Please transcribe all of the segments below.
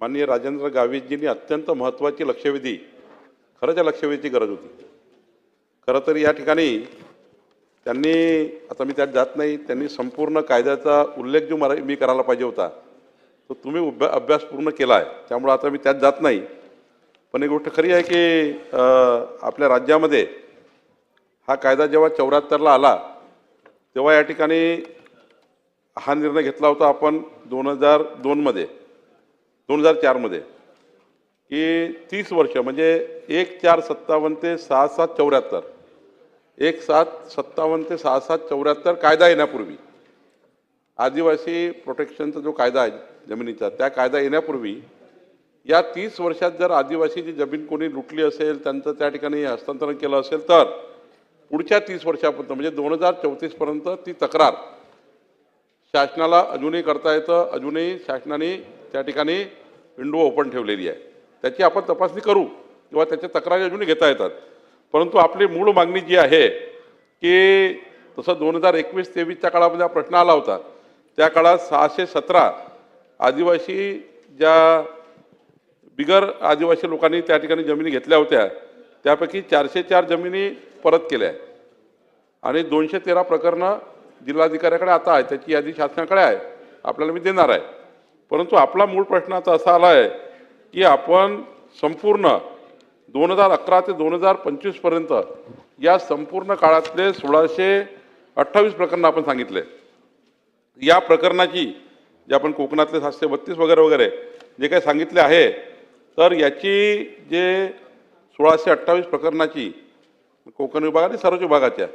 माननीय राजेंद्र गावितजींनी अत्यंत महत्त्वाची लक्षवेधी खरं त्या लक्षवेधीची गरज होती. खरं तर या ठिकाणी त्यांनी आता मी त्यात जात नाही त्यांनी संपूर्ण कायद्याचा उल्लेख जो मला मी करायला पाहिजे होता तो तुम्ही उभ्या अभ्यास पूर्ण केला आहे त्यामुळं आता मी त्यात जात नाही. पण एक गोष्ट खरी आहे की आपल्या राज्यामध्ये हा कायदा जेव्हा चौऱ्याहत्तरला आला तेव्हा या ठिकाणी हा निर्णय घेतला होता आपण दोन हजार दोनमध्ये. दोन हजार चारमध्ये की तीस वर्ष म्हणजे एक चार सत्तावन्न ते सहा सात चौऱ्याहत्तर एक सात सत्तावन्न ते सहा सात चौऱ्याहत्तर कायदा येण्यापूर्वी आदिवासी प्रोटेक्शनचा जो कायदा आहे जमिनीचा त्या कायदा येण्यापूर्वी या तीस वर्षात जर आदिवासीची जमीन कोणी लुटली असेल त्यांचं त्या ठिकाणी हस्तांतरण केलं असेल तर पुढच्या तीस वर्षापर्यंत म्हणजे दोन हजार चौतीसपर्यंत ती तक्रार शासनाला अजूनही करता येतं अजूनही शासनाने त्या ठिकाणी विंडो ओपन ठेवलेली आहे. त्याची आपण तपासणी करू किंवा त्याच्या तक्रारी अजूनही घेता येतात. परंतु आपली मूळ मागणी जी आहे की तसं दोन हजार एकवीस तेवीसच्या काळामध्ये हा प्रश्न आला होता. त्या काळात सहाशे सतरा आदिवासी ज्या बिगर आदिवासी लोकांनी त्या ठिकाणी जमिनी घेतल्या होत्या त्यापैकी चारशे चार जमिनी परत केल्या. आहे आणि दोनशे तेरा प्रकरणं जिल्हाधिकाऱ्याकडे आता आहे त्याची यादी शासनाकडे आहे आपल्याला मी देणार आहे. परंतु आपला मूळ प्रश्न आता असा आला आहे की आपण संपूर्ण दोन हजार अकरा ते दोन हजार पंचवीसपर्यंत या संपूर्ण काळातले सोळाशे अठ्ठावीस प्रकरणं आपण सांगितले. या प्रकरणाची जे आपण कोकणातले सातशे बत्तीस वगैरे वगैरे जे काही सांगितले आहे तर याची जे सोळाशे अठ्ठावीस प्रकरणाची कोकण विभाग आणि सर्वच विभागाच्या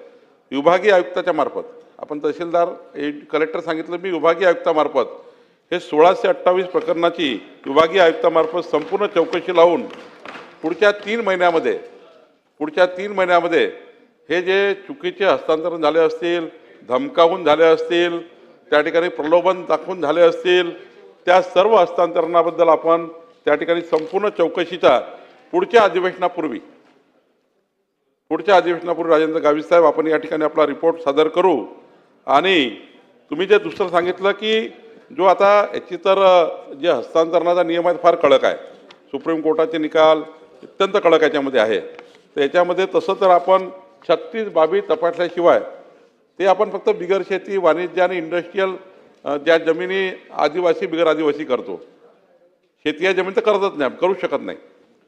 विभागीय आयुक्ताच्या मार्फत आपण तहसीलदार कलेक्टर सांगितलं मी विभागीय आयुक्तामार्फत हे सोळाशे अठ्ठावीस प्रकरणाची विभागीय आयुक्तामार्फत संपूर्ण चौकशी लावून पुढच्या तीन महिन्यामध्ये पुढच्या तीन महिन्यामध्ये हे जे चुकीचे हस्तांतरण झाले असतील धमकावून झाले असतील त्या ठिकाणी प्रलोभन दाखवून झाले असतील त्या सर्व हस्तांतरणाबद्दल आपण त्या ठिकाणी संपूर्ण चौकशीचा पुढच्या अधिवेशनापूर्वी पुढच्या अधिवेशनापूर्वी राजेंद्र गावित साहेब आपण या ठिकाणी आपला रिपोर्ट सादर करू. आणि तुम्ही जे दुसरं सांगितलं की जो आता याची तर जे हस्तांतरणाचा नियम आहे फार कडक आहे. सुप्रीम कोर्टाचे निकाल अत्यंत कडक याच्यामध्ये आहे. तर याच्यामध्ये तसं तर आपण छत्तीस बाबी तपासल्याशिवाय ते आपण फक्त बिगर शेती वाणिज्य आणि इंडस्ट्रीयल ज्या जमिनी आदिवासी बिगर आदिवासी करतो शेती या जमीन तर करतच नाही करू शकत नाही.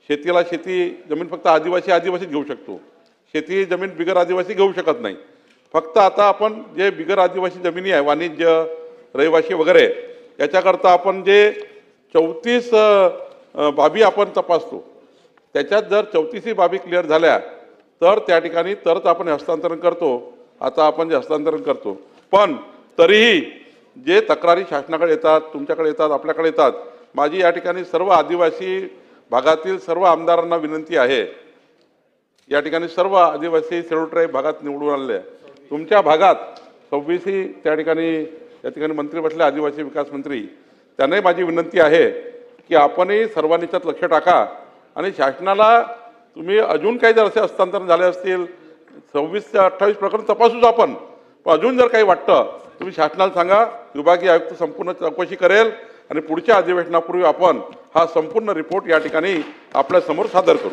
शेतीला शेती जमीन फक्त आदिवासी आदिवासीच घेऊ शकतो. शेती जमीन बिगर आदिवासी घेऊ शकत नाही. फक्त आता आपण जे बिगर आदिवासी जमिनी आहे वाणिज्य रहिवासी वगैरे याच्याकरता आपण जे चौतीस बाबी आपण तपासतो त्याच्यात जर चौतीसही बाबी क्लिअर झाल्या तर त्या ठिकाणी तरच आपण हस्तांतरण करतो आता आपण जे हस्तांतरण करतो. पण तरीही जे तक्रारी शासनाकडे येतात तुमच्याकडे येतात आपल्याकडे येतात माझी या ठिकाणी सर्व आदिवासी भागातील सर्व आमदारांना विनंती आहे. या ठिकाणी सर्व आदिवासी शेड्यूल ट्राईब भागात निवडून आलेले आहे तुमच्या भागात सव्वीसही त्या ठिकाणी या ठिकाणी मंत्री बसले आदिवासी विकास मंत्री. त्यांनाही माझी विनंती आहे की आपणही सर्वांनी त्यात लक्ष टाका आणि शासनाला तुम्ही अजून काही जर असे हस्तांतरण झाले असतील सव्वीस ते अठ्ठावीस प्रकरण तपासूच आपण. पण अजून जर काही वाटतं तुम्ही शासनाला सांगा विभागीय आयुक्त संपूर्ण चौकशी करेल आणि पुढच्या अधिवेशनापूर्वी आपण हा संपूर्ण रिपोर्ट या ठिकाणी आपल्यासमोर सादर करू.